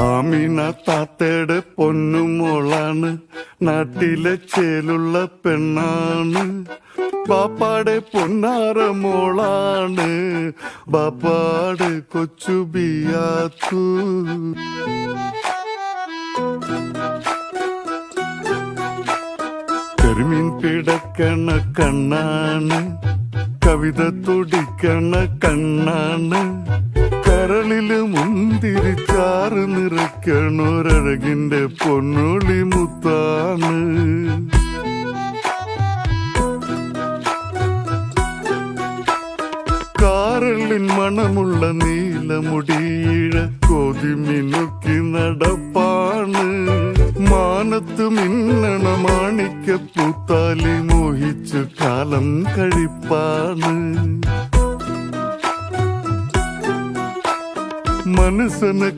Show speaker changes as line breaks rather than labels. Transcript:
ആമീന താത്തയുടെ പൊന്നുമോളാണ് നാട്ടിലെ ചേലുള്ള പെണ്ണാണ്. ബാപ്പാടെ പൊന്നാര മോളാണ്. ബാപ്പാട് കൊച്ചു ബിയാത്തു. കരിമീൻ പിടക്കണ കണ്ണാണ്. കവിത തുടിക്കണ കണ്ണാണ്. കരളിൽ മുന്തിരിച്ചാറ് നിറയ്ക്കണൊരഴകിന്റെ പൊന്നുളി മുത്താണ്. കാരളിൻ മണമുള്ള നീലമുടിയിഴ കോതിമിനുക്കി നടപ്പാണ്. മാനത്ത് മിന്നണ മാണിക്ക പൂത്താലി മോഹിച്ചു കാലം കഴിപ്പാണ്. Manısını